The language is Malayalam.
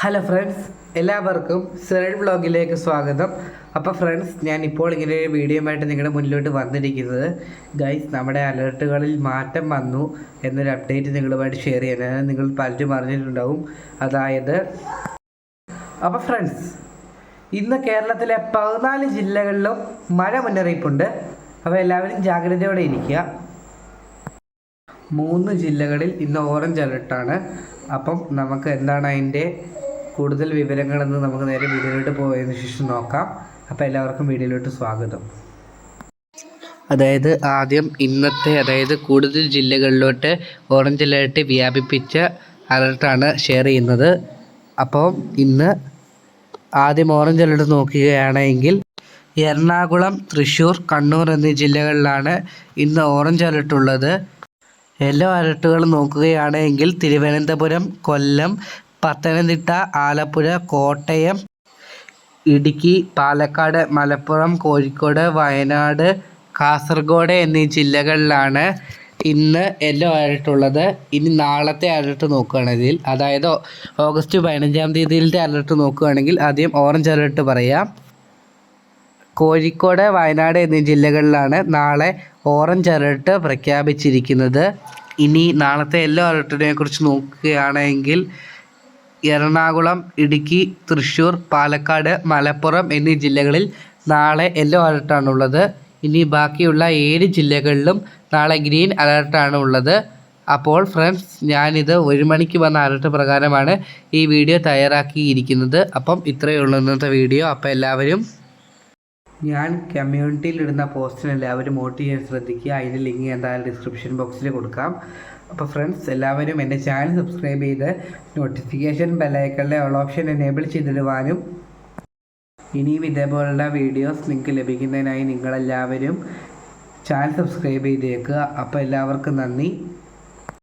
ഹലോ ഫ്രണ്ട്സ് എല്ലാവർക്കും സെറൽ വ്ളോഗിലേക്ക് സ്വാഗതം. അപ്പോൾ ഫ്രണ്ട്സ് ഞാൻ ഇപ്പോൾ ഇങ്ങനെ ഒരു വീഡിയോയുമായിട്ട് നിങ്ങളുടെ മുന്നിലോട്ട് വന്നിരിക്കുന്നത്. ഗൈസ് നമ്മുടെ അലേർട്ടുകളിൽ മാറ്റം വന്നു എന്നൊരു അപ്ഡേറ്റ് നിങ്ങളുമായിട്ട് ഷെയർ ചെയ്യാനാണ് നിങ്ങൾ പലരും അറിഞ്ഞിട്ടുണ്ടാവും. അതായത് അപ്പോൾ ഫ്രണ്ട്സ് ഇന്ന് കേരളത്തിലെ പതിനാല് ജില്ലകളിലും മഴ മുന്നറിയിപ്പുണ്ട്. അപ്പോൾ എല്ലാവരും ജാഗ്രതയോടെ ഇരിക്കുക. മൂന്ന് ജില്ലകളിൽ ഇന്ന് ഓറഞ്ച് അലർട്ടാണ് അപ്പം നമുക്ക് എന്താണ് അതിന്റെ കൂടുതൽ വിവരങ്ങളെന്ന് നമുക്ക് നേരെ വീഡിയോയിലോട്ട് പോയതിനു ശേഷം നോക്കാം. അപ്പോൾ എല്ലാവർക്കും വീഡിയോയിലോട്ട് സ്വാഗതം. അതായത് ആദ്യം ഇന്നത്തെ അതായത് കൂടുതൽ ജില്ലകളിലോട്ട് ഓറഞ്ച് അലേർട്ട് വ്യാപിപ്പിച്ച അലർട്ടാണ് ഷെയർ ചെയ്യുന്നത്. അപ്പോൾ ഇന്ന് ആദ്യം ഓറഞ്ച് അലർട്ട് നോക്കുകയാണെങ്കിൽ എറണാകുളം തൃശ്ശൂർ കണ്ണൂർ എന്നീ ജില്ലകളിലാണ് ഇന്ന് ഓറഞ്ച് അലർട്ട് ഉള്ളത്. യെല്ലോ അലർട്ടുകൾ നോക്കുകയാണെങ്കിൽ തിരുവനന്തപുരം കൊല്ലം പത്തനംതിട്ട ആലപ്പുഴ കോട്ടയം ഇടുക്കി പാലക്കാട് മലപ്പുറം കോഴിക്കോട് വയനാട് കാസർഗോഡ് എന്നീ ജില്ലകളിലാണ് ഇന്ന് യെല്ലോ അലർട്ട് ഉള്ളത്. ഇനി നാളത്തെ അലർട്ട് നോക്കുകയാണെങ്കിൽ അതായത് ഓഗസ്റ്റ് പതിനഞ്ചാം തീയതിയിലത്തെ അലർട്ട് നോക്കുകയാണെങ്കിൽ ആദ്യം ഓറഞ്ച് അലർട്ട് പറയാം. കോഴിക്കോട് വയനാട് എന്നീ ജില്ലകളിലാണ് നാളെ ഓറഞ്ച് അലർട്ട് പ്രഖ്യാപിച്ചിരിക്കുന്നത്. ഇനി നാളത്തെ യെല്ലോ അലർട്ടിനെ കുറിച്ച് നോക്കുകയാണെങ്കിൽ എറണാകുളം ഇടുക്കി തൃശ്ശൂർ പാലക്കാട് മലപ്പുറം എന്നീ ജില്ലകളിൽ നാളെ യെല്ലോ അലർട്ടാണുള്ളത് ഇനി ബാക്കിയുള്ള ഏഴ് ജില്ലകളിലും നാളെ ഗ്രീൻ അലർട്ടാണ് ഉള്ളത്. അപ്പോൾ ഫ്രണ്ട്സ് ഞാനിത് ഒരു മണിക്ക് വന്ന അലർട്ട് പ്രകാരമാണ് ഈ വീഡിയോ തയ്യാറാക്കിയിരിക്കുന്നത്. അപ്പം ഇത്രയേ ഉള്ളൂ ഇന്നത്തെ വീഡിയോ. അപ്പോൾ എല്ലാവരും ഞാൻ കമ്മ്യൂണിറ്റിയിൽ ഇടുന്ന പോസ്റ്റിന് എല്ലാവരും വോട്ട് ചെയ്യാൻ ശ്രദ്ധിക്കുക. അതിന്റെ ലിങ്ക് എന്തായാലും ഡിസ്ക്രിപ്ഷൻ ബോക്സിൽ കൊടുക്കാം. അപ്പോൾ ഫ്രണ്ട്സ് എല്ലാവരും എന്റെ ചാനൽ സബ്സ്ക്രൈബ് ചെയ്ത് നോട്ടിഫിക്കേഷൻ ബെല്ലൈക്കളുടെ ഓൾ ഓപ്ഷൻ എനേബിൾ ചെയ്തിടുവാനും. ഇനിയും ഇതേപോലുള്ള വീഡിയോസ് നിങ്ങൾക്ക് ലഭിക്കുന്നതിനായി നിങ്ങളെല്ലാവരും ചാനൽ സബ്സ്ക്രൈബ് ചെയ്തേക്കുക. അപ്പോൾ എല്ലാവർക്കും നന്ദി.